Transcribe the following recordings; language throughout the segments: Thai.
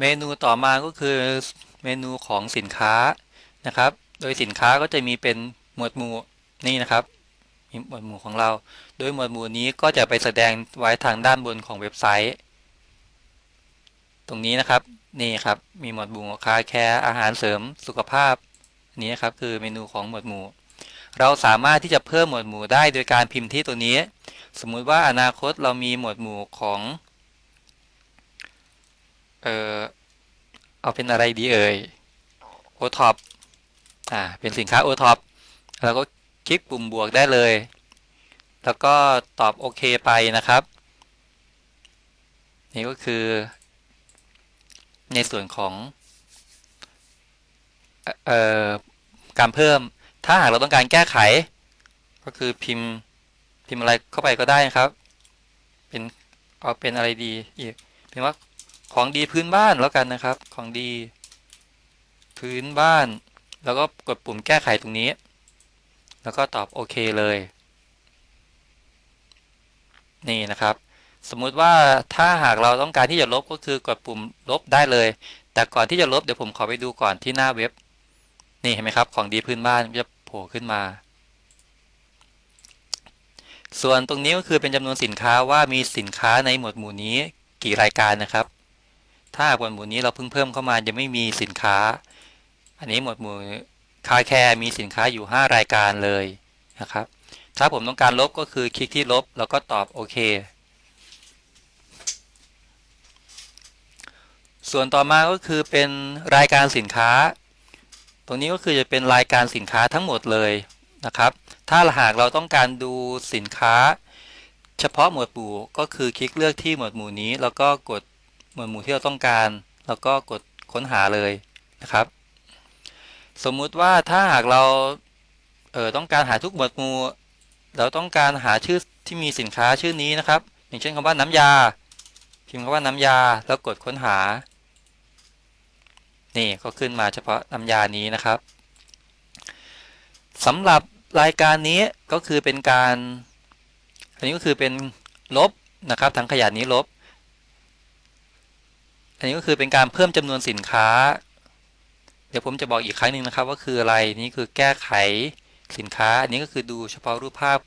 เมนูต่อมาก็คือเมนูของสินค้านะครับ โดยสินค้าก็จะมีเป็นหมวดหมู่นี่นะครับมีหมวดหมู่ของเรา โดยหมวดหมู่นี้ก็จะไปแสดงไว้ทางด้านบนของเว็บไซต์ ตรงนี้นะครับนี่ครับมีหมวดหมู่คาแคร์อาหารเสริมสุขภาพนี้นะครับคือเมนูของหมวดหมู่ เราสามารถที่จะเพิ่มหมวดหมู่ได้โดยการพิมพ์ที่ตัวนี้ สมมุติว่าอนาคตเรามีหมวดหมู่ของ เออเอาเป็นอะไรดีเอ่ยโอท็อปอ่าเป็นสินค้าโอท็อปเราก็คลิกปุ่มบวกได้เลย แล้วก็ตอบโอเคไปนะครับ นี่ก็คือ ในส่วนของเอ่อการเพิ่มถ้าหากเราต้องการแก้ไข ก็คือพิมพ์พิมพ์อะไรเข้าไปก็ได้นะครับ เป็นเอาเป็นอะไรดีอีกเป็นว่า ของดีพื้นบ้านแล้วกันนะครับ ของดี พื้นบ้าน แล้วก็กดปุ่มแก้ไขตรงนี้ แล้วก็ตอบโอเคเลย นี่นะครับ สมมุติว่าถ้าหากเราต้องการที่จะลบก็คือกดปุ่มลบได้เลย แต่ก่อนที่จะลบเดี๋ยวผมขอไปดูก่อนที่หน้าเว็บ นี่เห็นไหมครับ ของดีพื้นบ้านจะโผล่ขึ้นมาส่วนตรงนี้ก็คือเป็นจำนวนสินค้าว่ามีสินค้าในหมวดหมู่นี้กี่รายการนะครับ ถ้าหมวดหมู่นี้เราเพิ่งเพิ่มเข้ามาจะไม่มีสินค้า อันนี้หมวดหมู่คาแคร์มีสินค้าอยู่ 5 รายการเลยนะครับ ถ้าผมต้องการลบก็คือคลิกที่ลบแล้วก็ตอบโอเค ส่วนต่อมาก็คือเป็นรายการสินค้า ตรงนี้ก็คือจะเป็นรายการสินค้าทั้งหมดเลยนะครับ ถ้าหากเราต้องการดูสินค้า เฉพาะหมวดหมู่ก็คือคลิกเลือกที่หมวดหมู่นี้ แล้วก็กด หมวดหมู่ที่เราต้องการ แล้วก็กดค้นหาเลยนะครับ สมมุติว่าถ้าหากเราเออต้องการหาทุกหมวดหมู่ เราต้องการหาชื่อที่มีสินค้าชื่อนี้นะครับ อย่างเช่นคำว่าน้ำยา พิมพ์คำว่าน้ำยาแล้วกดค้นหา นี่ก็ขึ้นมาเฉพาะน้ำยานี้นะครับสำหรับรายการนี้ก็คือเป็นการ อันนี้ก็คือเป็นลบนะครับทั้งขยะนี้ลบ อันนี้ก็คือเป็นการเพิ่มจำนวนสินค้า เดี๋ยวผมจะบอกอีกครั้งหนึ่งนะครับ ว่าคืออะไรนี่คือแก้ไขสินค้า อันนี้ก็คือดูเฉพาะรูปภาพ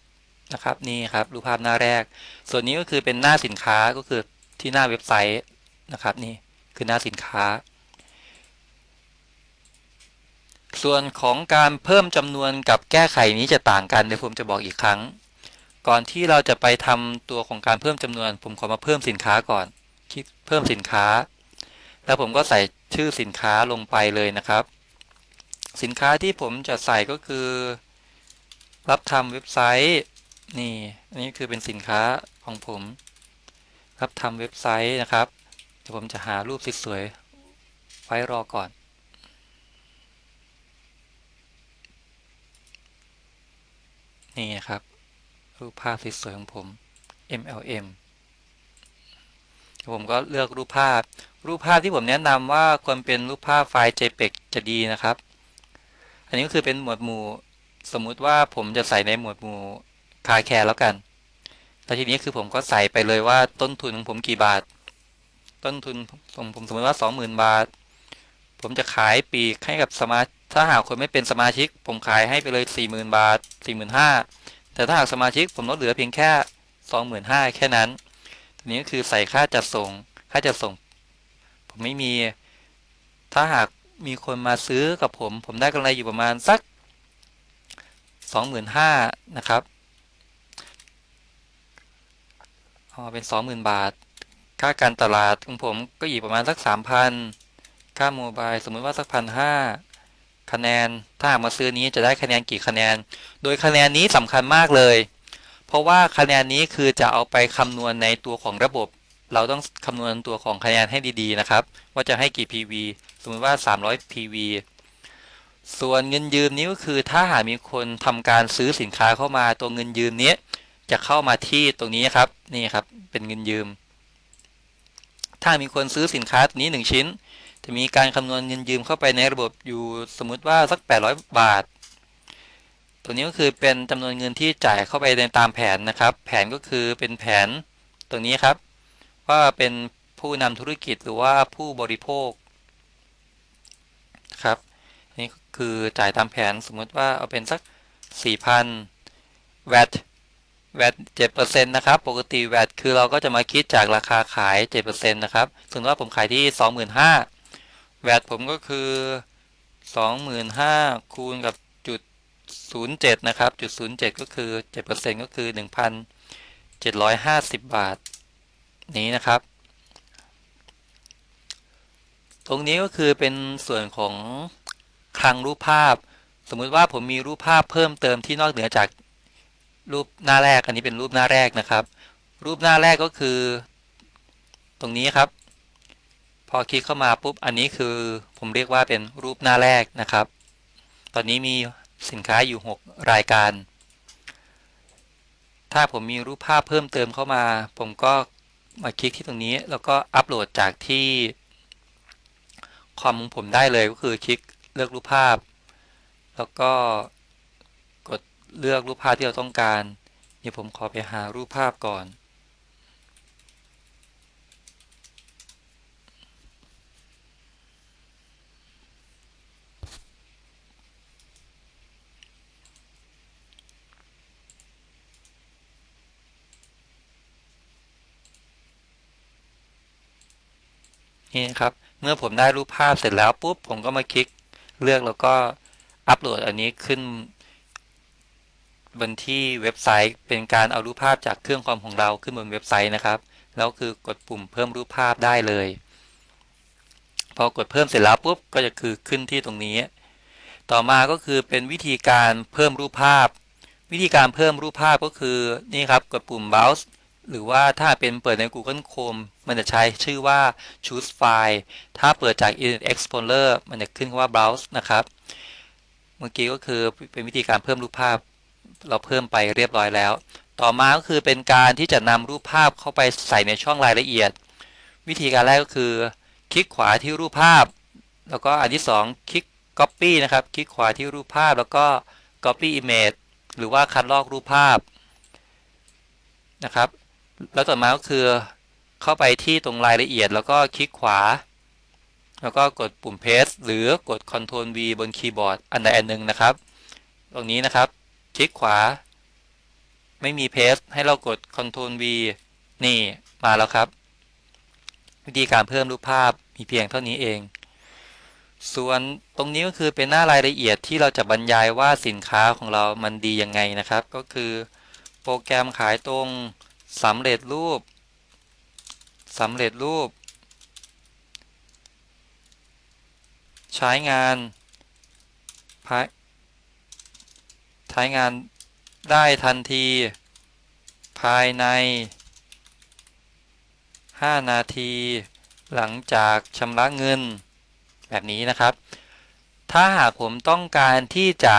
นะครับนี่ครับรูปภาพหน้าแรก ส่วนนี้ก็คือเป็นหน้าสินค้าก็คือที่หน้าเว็บไซต์นะครับนี่คือหน้าสินค้า ส่วนของการเพิ่มจำนวนกับแก้ไขนี้จะต่างกันเดี๋ยวผมจะบอกอีกครั้ง ก่อนที่เราจะไปทำตัวของการเพิ่มจำนวน ผมขอมาเพิ่มสินค้าก่อน คลิกเพิ่มสินค้า แล้วผมก็ใส่ชื่อสินค้าลงไปเลยนะครับ สินค้าที่ผมจะใส่ก็คือ รับทำเว็บไซต์นี่อันนี้คือเป็นสินค้าของผม รับทำเว็บไซต์นะครับเดี๋ยวผมจะหารูปสวยๆไว้รอก่อนนี่นะครับ รูปภาพสวยๆของผม MLM ผมก็เลือกรูปภาพ รูปภาพที่ผมแนะนำว่าควรเป็นรูปภาพไฟล์ JPEG จะดีนะครับ อันนี้ก็คือเป็นหมวดหมู่ สมมุติว่าผมจะใส่ในหมวดหมู่คาแคร์แล้วกัน แล้วทีนี้คือผมก็ใส่ไปเลยว่าต้นทุนของผมกี่บาท ต้นทุนผมผมสมมติว่า 20,000 บาท ผมจะขายปีกให้กับสมาถ้าหากคนไม่เป็นสมาชิก ผมขายให้ไปเลย 40,000 บาท 45,000 แต่ถ้าหากสมาชิกผมลดเหลือเพียงแค่ 25,000 แค่นั้น ทีนี้ก็คือใส่ค่าจัดส่ง ค่าจัดส่ง ไม่มี ถ้าหากมีคนมาซื้อกับผม ผมได้กำไรอยู่ประมาณสัก 25,000นะครับอ๋อเป็น 20,000 บาท ค่าการตลาดของผมก็อยู่ประมาณสัก 3,000 ค่าโมบายสมมติว่าสักพันห้าคะแนน ถ้าหากมาซื้อนี้จะได้คะแนนกี่คะแนน โดยคะแนนนี้สำคัญมากเลย เพราะว่าคะแนนนี้คือจะเอาไปคำนวณในตัวของระบบ เราต้องคำนวณตัวของคะแนนให้ดีๆนะครับ ว่าจะให้กี่ PV สมมติว่า 300 PV ส่วนเงินยืมนี้ก็คือถ้าหากมีคนทำการซื้อสินค้าเข้ามาตัวเงินยืมนี้จะเข้ามาที่ตรงนี้ครับนี่ครับเป็นเงินยืม ถ้ามีคนซื้อสินค้าตัวนี้ 1 ชิ้น จะมีการคำนวณเงินยืมเข้าไปในระบบอยู่สมมุติว่าสัก 800 บาท ตัวนี้ก็คือเป็นจำนวนเงินที่จ่ายเข้าไปในตามแผนนะครับ แผนก็คือเป็นแผนตรงนี้ครับ ว่าเป็นผู้นำธุรกิจหรือว่าผู้บริโภคครับนนี้คือจ่ายตามแผนสมมติว่าเอาเป็นสัก 4,000 VAT VAT 7%นะครับ ปกติ VAT คือเราก็จะมาคิดจากราคาขาย7%นะครับสมมติว่าผมขายที่25,000 VAT ผมก็คือ25,000คูณกับจุด07นะครับ จุด07ก็คือ7%ก็คือ1,750บาท นี้นะครับ ตรงนี้ก็คือเป็นส่วนของคลังรูปภาพ สมมุติว่าผมมีรูปภาพเพิ่มเติมที่นอกเหนือจากรูปหน้าแรก อันนี้เป็นรูปหน้าแรกนะครับ รูปหน้าแรกก็คือ ตรงนี้ครับ พอคลิกเข้ามาปุ๊บอันนี้คือผมเรียกว่าเป็นรูปหน้าแรกนะครับ ตอนนี้มีสินค้าอยู่ 6 รายการ ถ้าผมมีรูปภาพเพิ่มเติมเข้ามา ผมก็ มาคลิกที่ตรงนี้แล้วก็อัปโหลดจากที่คอมของผมได้เลยก็คือคลิกเลือกรูปภาพ แล้วก็กดเลือกรูปภาพที่เราต้องการ เดี๋ยวผมขอไปหารูปภาพก่อน นี่ครับ เมื่อผมได้รูปภาพเสร็จแล้วปุ๊บผมก็มาคลิกเลือกแล้วก็อัปโหลดอันนี้ขึ้นบนที่เว็บไซต์เป็นการเอารูปภาพจากเครื่องคอมของเราขึ้นบนเว็บไซต์นะครับ แล้วคือกดปุ่มเพิ่มรูปภาพได้เลย พอกดเพิ่มเสร็จแล้วปุ๊บก็จะคือขึ้นที่ตรงนี้ ต่อมาก็คือเป็นวิธีการเพิ่มรูปภาพ วิธีการเพิ่มรูปภาพก็คือนี่ครับกดปุ่ม browse หรือว่าถ้าเป็นเปิดใน Google Chrome มันจะใช้ชื่อว่า choose file ถ้าเปิดจาก Internet Explorer มันจะขึ้นว่า browse นะครับ เมื่อกี้ก็คือเป็นวิธีการเพิ่มรูปภาพ เราเพิ่มไปเรียบร้อยแล้ว ต่อมาก็คือเป็นการที่จะนำรูปภาพเข้าไปใส่ในช่องรายละเอียด วิธีการแรกก็คือ คลิกขวาที่รูปภาพ แล้วก็อันที่ 2 คลิก copy นะครับ คลิกขวาที่รูปภาพแล้วก็ copy image หรือว่าคัดลอกรูปภาพนะครับ แล้วต่อมาก็คือเข้าไปที่ตรงรายละเอียดแล้วก็คลิกขวา แล้วก็กดปุ่ม paste หรือกด Ctrl V บนคีย์บอร์ดอันใดอันหนึ่งนะครับ ตรงนี้นะครับ คลิกขวา ไม่มี paste ให้เรากด Ctrl V นี่มาแล้วครับ วิธีการเพิ่มรูปภาพมีเพียงเท่านี้เอง ส่วนตรงนี้ก็คือเป็นหน้ารายละเอียดที่เราจะบรรยายว่าสินค้าของเรามันดียังไงนะครับ ก็คือโปรแกรมขายตรง สำเร็จรูปสำเร็จรูป ใช้งานใช้งานได้ทันที ภายใน 5 นาที หลังจากชำระเงิน แบบนี้นะครับ ถ้าหากผมต้องการที่จะ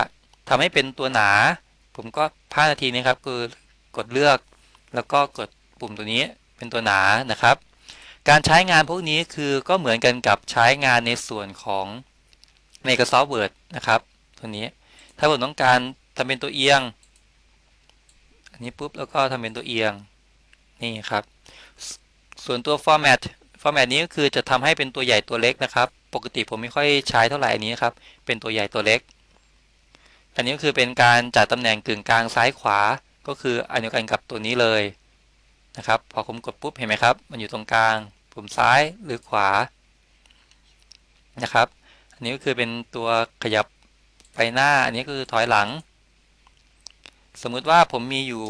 ทำให้เป็นตัวหนา ผมก็ 5 นาทีนี้ครับ คือกดเลือก แล้วก็กดปุ่มตัวนี้เป็นตัวหนานะครับ การใช้งานพวกนี้คือก็เหมือนกันกับใช้งานในส่วนของ Microsoft Word นะครับ ตัวนี้ ถ้าผมต้องการทำเป็นตัวเอียง อันนี้ปุ๊บแล้วก็ทำเป็นตัวเอียง นี่ครับ ส่วนตัว format format นี้ก็คือจะทำให้เป็นตัวใหญ่ตัวเล็กนะครับ ปกติผมไม่ค่อยใช้เท่าไหร่อันนี้ครับ เป็นตัวใหญ่ตัวเล็ก อันนี้ก็คือเป็นการจัดตำแหน่งกึ่งกลางซ้ายขวา ก็คืออันเดียวกันกับตัวนี้เลยนะครับ พอผมกดปุ๊บเห็นไหมครับ มันอยู่ตรงกลางปุ่มซ้ายหรือขวานะครับ อันนี้ก็คือเป็นตัวขยับไปหน้า อันนี้ก็คือถอยหลัง สมมุติว่าผมมีอยู่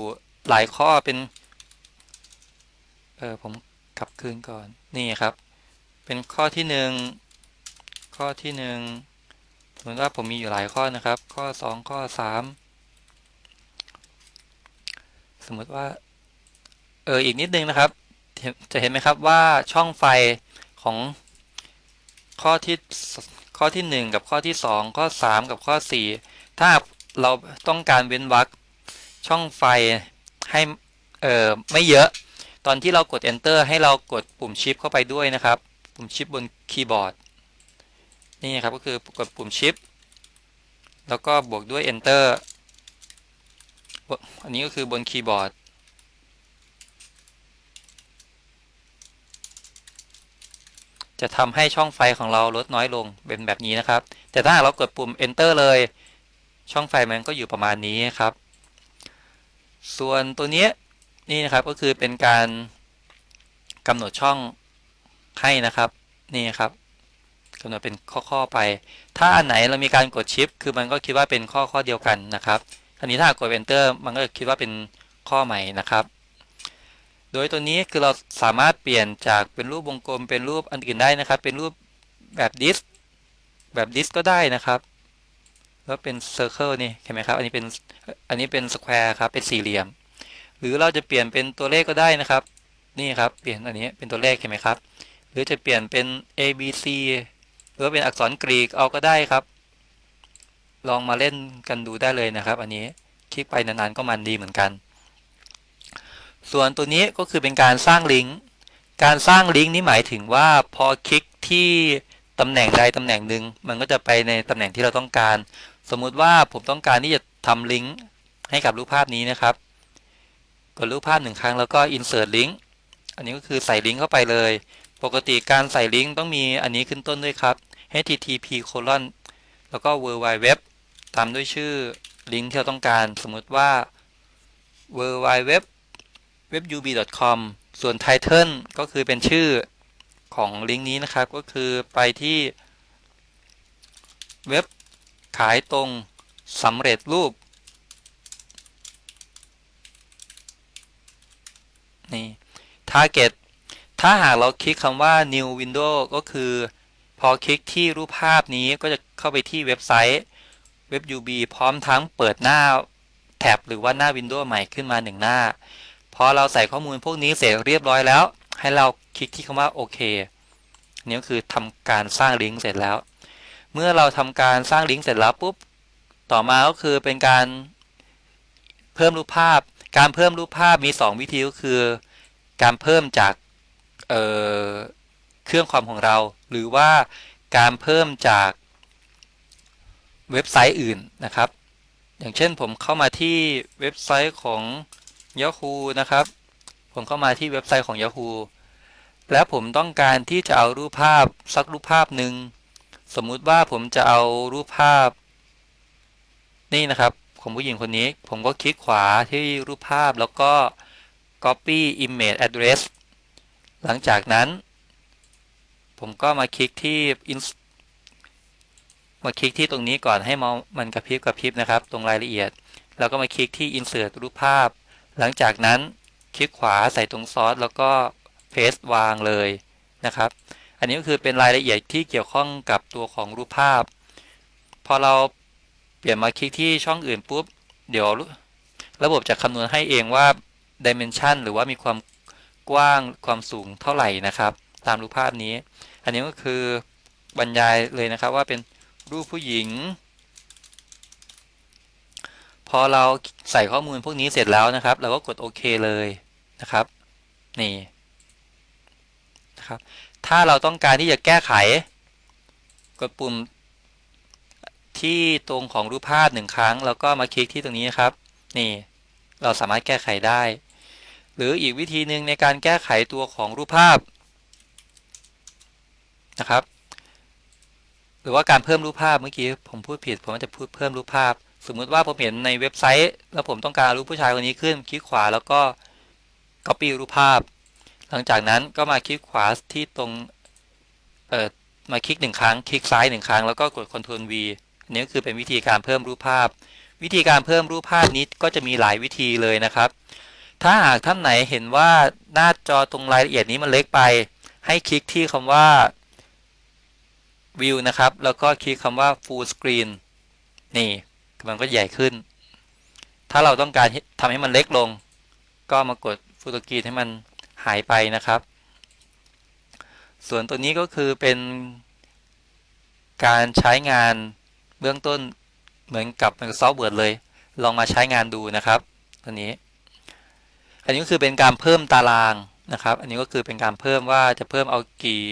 หลายข้อเป็นเออผมกลับคืนก่อนนี่ครับ เป็นข้อที่หนึ่งข้อที่หนึ่งสมมติว่าผมมีอยู่หลายข้อนะครับ ข้อสองข้อสาม สมมติว่าเอออีกนิดนึงนะครับ จะเห็นไหมครับว่าช่องไฟของข้อที่ข้อที่ 1 กับข้อที่ 2 ข้อ 3 กับข้อ 4 ถ้าเราต้องการเว้นวรรคช่องไฟให้เออไม่เยอะ ตอนที่เรากด enter ให้เรากดปุ่มชิปเข้าไปด้วยนะครับ ปุ่มชิปบนคีย์บอร์ดนี่ครับก็คือกดปุ่มชิปแล้วก็บวกด้วย enter อันนี้ก็คือบนคีย์บอร์ดจะทำให้ช่องไฟของเราลดน้อยลงเป็นแบบนี้นะครับ แต่ถ้าเรากดปุ่ม enter เลย ช่องไฟมันก็อยู่ประมาณนี้ครับ ส่วนตัวนี้นี่นะครับก็คือเป็นการกำหนดช่องให้นะครับนี่ครับกำหนดเป็นข้อๆไป ถ้าอันไหนเรามีการกดชิป คือมันก็คิดว่าเป็นข้อข้อเดียวกันนะครับ อันนี้ถ้ากด enter มันก็คิดว่าเป็นข้อใหม่นะครับ โดยตัวนี้คือเราสามารถเปลี่ยนจากเป็นรูปวงกลมเป็นรูปอันอื่นได้นะครับ เป็นรูปแบบดิสแบบดิสก็ได้นะครับแล้วเป็นเซอร์เคิลนี่เห็นไหมครับ อันนี้เป็นอันนี้เป็นสแควร์ครับ เป็นสี่เหลี่ยม หรือเราจะเปลี่ยนเป็นตัวเลขก็ได้นะครับ นี่ครับ เปลี่ยนอันนี้เป็นตัวเลขเห็นไหมครับ หรือจะเปลี่ยนเป็น A B C หรือเป็นอักษรกรีกเอาก็ได้ครับ ลองมาเล่นกันดูได้เลยนะครับ อันนี้คลิกไปนานๆก็มันดีเหมือนกัน ส่วนตัวนี้ก็คือเป็นการสร้างลิงก์การสร้างลิงก์นี้หมายถึงว่าพอคลิกที่ตำแหน่งใดตำแหน่งหนึ่งมันก็จะไปในตำแหน่งที่เราต้องการ สมมุติว่าผมต้องการที่จะทำลิงก์ให้กับรูปภาพนี้นะครับกดรูปภาพหนึ่งครั้งแล้วก็ insert link อันนี้ก็คือใส่ลิงก์เข้าไปเลย ปกติการใส่ลิงก์ต้องมีอันนี้ขึ้นต้นด้วยครับ http colon แล้วก็ www ตามด้วยชื่อลิงก์ที่เราต้องการ สมมุติว่า w w w webub.com ส่วน title ก็คือเป็นชื่อของลิงก์นี้นะครับ ก็คือไปที่เว็บขายตรงสำเร็จรูปนี่ target ถ้าหากเราคลิกคำว่า new window ก็คือ พอคลิกที่รูปภาพนี้ก็จะเข้าไปที่เว็บไซต์ webub พร้อมทั้งเปิดหน้าแท็บหรือว่าหน้าวินโดว์ใหม่ขึ้นมาหนึ่งหน้า พอเราใส่ข้อมูลพวกนี้เสร็จเรียบร้อยแล้ว ให้เราคลิกที่คำว่าโอเคนี่ก็คือทำการสร้างลิงก์เสร็จแล้ว เมื่อเราทำการสร้างลิงก์เสร็จแล้วปุ๊บ ต่อมาก็คือเป็นการเพิ่มรูปภาพ การเพิ่มรูปภาพมี 2 วิธีก็คือ การเพิ่มจากเเครื่องคอมของเรา หรือว่าการเพิ่มจาก เว็บไซต์อื่นนะครับ อย่างเช่นผมเข้ามาที่เว็บไซต์ของ Yahoo นะครับ ผมเข้ามาที่เว็บไซต์ของ Yahoo แล้วผมต้องการที่จะเอารูปภาพสักรูปภาพหนึ่งสมมุติว่าผมจะเอารูปภาพ นี่นะครับของผู้หญิงคนนี้ ผมก็คลิกขวาที่รูปภาพแล้วก็ copy image address หลังจากนั้น ผมก็มาคลิกที่ มาคลิกที่ตรงนี้ก่อนให้มองมันกระพริบกระพริบนะครับ ตรงรายละเอียด แล้วก็มาคลิกที่ insert รูปภาพ หลังจากนั้นคลิกขวาใส่ตรงซอสแล้วก็เพสวางเลยนะครับ อันนี้ก็คือเป็นรายละเอียดที่เกี่ยวข้องกับตัวของรูปภาพ พอเราเปลี่ยนมาคลิกที่ช่องอื่นปุ๊บ เดี๋ยวระบบจะคำนวณให้เองว่า dimension หรือว่ามีความกว้างความสูงเท่าไหร่นะครับ ตามรูปภาพนี้ อันนี้ก็คือบรรยายเลยนะครับว่าเป็น รูปผู้หญิง พอเราใส่ข้อมูลพวกนี้เสร็จแล้วนะครับ เราก็กดโอเคเลยนะครับ นี่นะครับ ถ้าเราต้องการที่จะแก้ไข กดปุ่มที่ตรงของรูปภาพหนึ่งครั้ง แล้วก็มาคลิกที่ตรงนี้นะครับ นี่เราสามารถแก้ไขได้ หรืออีกวิธีหนึ่งในการแก้ไขตัวของรูปภาพนะครับ ห รือว่าการเพิ่มรูปภาพเมื่อกี้ผมพูดผิด ผมจะพูดเพิ่มรูปภาพ สมมุติว่าผมเห็นในเว็บไซต์ แล้วผมต้องการรูปผู้ชายคนนี้ขึ้น คลิกขวาแล้วก็ Copy รูปภาพ หลังจากนั้นก็มาคลิกขวาที่ตรงเอ่อมาคลิกหนึ่งครั้ง คลิกซ้ายหนึ่งครั้งแล้วก็กด Ctrl V อันนี้ก็คือเป็นวิธีการเพิ่มรูปภาพ วิธีการเพิ่มรูปภาพนี้ก็จะมีหลายวิธีเลยนะครับ ถ้าหากท่านไหนเห็นว่าหน้าจอตรงรายละเอียดนี้มันเล็กไป ให้คลิกที่คำว่า View นะครับ แล้วก็คลิกคำว่า Full Screen นี่มันก็ใหญ่ขึ้น ถ้าเราต้องการทำให้มันเล็กลง ก็มากด Full Screen ให้มันหายไปนะครับ ส่วนตัวนี้ก็คือเป็นการใช้งานเบื้องต้นเหมือนกับ Microsoft Word เลย ลองมาใช้งานดูนะครับตัวนี้ อันนี้ก็คือเป็นการเพิ่มตารางนะครับ อันนี้ก็คือเป็นการเพิ่มว่าจะเพิ่มเอากี่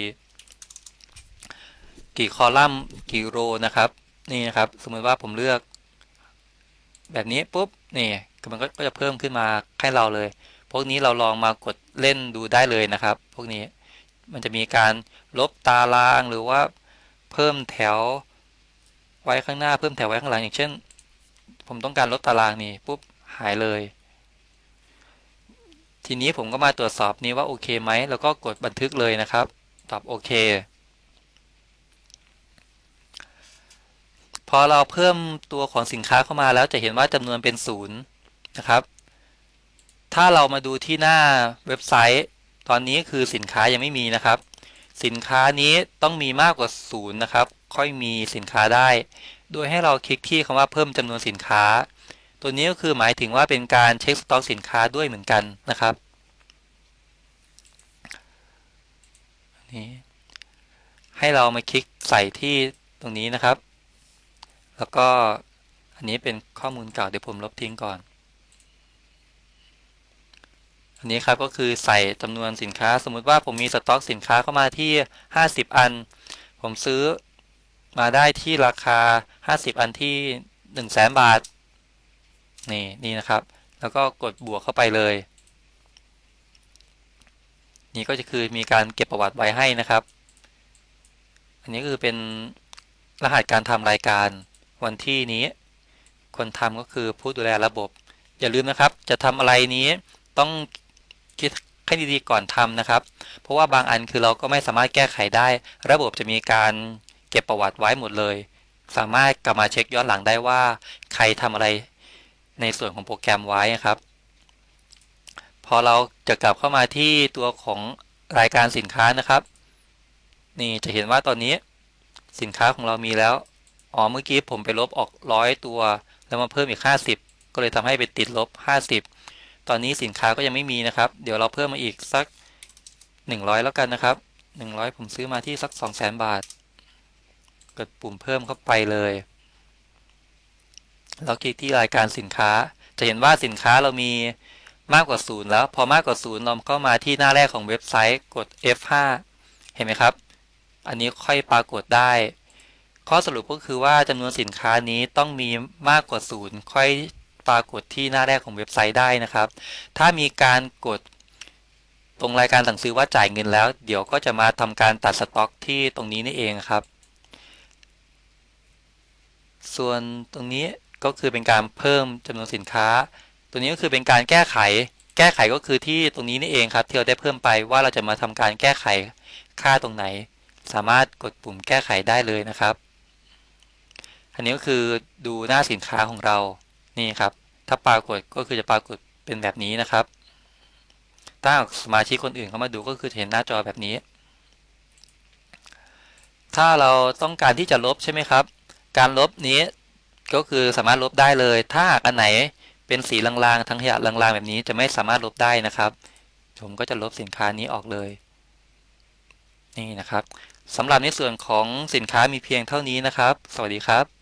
กี่คอลัมน์กี่โรนะครับนี่นะครับ สมมติว่าผมเลือก แบบนี้ปุ๊บนี่มันก็จะเพิ่มขึ้นมาให้เราเลย พวกนี้เราลองมากดเล่นดูได้เลยนะครับ พวกนี้มันจะมีการลบตารางหรือว่าเพิ่มแถวไว้ข้างหน้าเพิ่มแถวไว้ข้างหลังอย่างเช่น ผมต้องการลบตารางนี่ปุ๊บหายเลย ทีนี้ผมก็มาตรวจสอบนี้ว่าโอเคไหมแล้วก็กดบันทึกเลยนะครับ ตอบโอเค พอเราเพิ่มตัวของสินค้าเข้ามาแล้วจะเห็นว่าจำนวนเป็นศูนย์นะครับ ถ้าเรามาดูที่หน้าเว็บไซต์ ตอนนี้คือสินค้ายังไม่มีนะครับ สินค้านี้ต้องมีมากกว่าศูนย์นะครับ ค่อยมีสินค้าได้ โดยให้เราคลิกที่คำว่าเพิ่มจำนวนสินค้า ตัวนี้ก็คือหมายถึงว่าเป็นการเช็คสต็อกสินค้าด้วยเหมือนกันนะครับนี่ให้เรามาคลิกใส่ที่ตรงนี้นะครับ แล้วก็อันนี้เป็นข้อมูลเก่าเดี๋ยวผมลบทิ้งก่อน อันนี้ครับก็คือใส่จำนวนสินค้า สมมุติว่าผมมีสต็อกสินค้าเข้ามาที่ 50 อัน ผมซื้อมาได้ที่ราคา 50 อันที่1 0 0 0 0แบาท นี่นี่นะครับ แล้วก็กดบวกเข้าไปเลย นี่ก็จะคือมีการเก็บประวัติไว้ให้นะครับ อันนี้คือเป็นรหัสการทำรายการ วันที่นี้ คนทำก็คือผู้ดูแลระบบ อย่าลืมนะครับ จะทำอะไรนี้ต้องคิดให้ดีๆก่อนทำนะครับ เพราะว่าบางอันคือเราก็ไม่สามารถแก้ไขได้ ระบบจะมีการเก็บประวัติไว้หมดเลย สามารถกลับมาเช็คย้อนหลังได้ว่า ใครทำอะไรในส่วนของโปรแกรมไว้ครับ พอเราจะกลับเข้ามาที่ตัวของรายการสินค้านะครับ นี่จะเห็นว่าตอนนี้สินค้าของเรามีแล้ว อ๋อเมื่อกี้ผมไปลบออกร้อยตัว แล้วมาเพิ่มอีก 50 ก็เลยทำให้ไปติดลบ 50 ตอนนี้สินค้าก็ยังไม่มีนะครับ เดี๋ยวเราเพิ่มมาอีกสัก 100 แล้วกันนะครับ 100 ผมซื้อมาที่สัก 200,000 บาท กดปุ่มเพิ่มเข้าไปเลยเราคลิกที่รายการสินค้า จะเห็นว่าสินค้าเรามีมากกว่าศูนย์แล้ว พอมากกว่าศูนย์เราเข้ามาที่หน้าแรกของเว็บไซต์กด F5 เห็นไหมครับ อันนี้ค่อยปรากฏได้ ข้อสรุปก็คือว่าจำนวนสินค้านี้ต้องมีมากกว่าศูนย์ค่อยปรากฏที่หน้าแรกของเว็บไซต์ได้นะครับ ถ้ามีการกดตรงรายการสั่งซื้อว่าจ่ายเงินแล้ว เดี๋ยวก็จะมาทำการตัดสต็อกที่ตรงนี้นี่เองครับ ส่วนตรงนี้ก็คือเป็นการเพิ่มจำนวนสินค้า ตัวนี้ก็คือเป็นการแก้ไข แก้ไขก็คือที่ตรงนี้นี่เองครับที่เราได้เพิ่มไปว่าเราจะมาทำการแก้ไขค่าตรงไหน สามารถกดปุ่มแก้ไขได้เลยนะครับ อันนี้ก็คือดูหน้าสินค้าของเรานี่ครับ ถ้าปรากฏก็คือจะปรากฏเป็นแบบนี้นะครับ ถ้าสมาชิกคนอื่นเข้ามาดูก็คือเห็นหน้าจอแบบนี้ ถ้าเราต้องการที่จะลบใช่ไหมครับ การลบนี้ก็คือสามารถลบได้เลย ถ้าอันไหนเป็นสีลางๆทั้งขยะลางๆแบบนี้จะไม่สามารถลบได้นะครับ ผมก็จะลบสินค้านี้ออกเลย นี่นะครับสำหรับในส่วนของสินค้ามีเพียงเท่านี้นะครับ สวัสดีครับ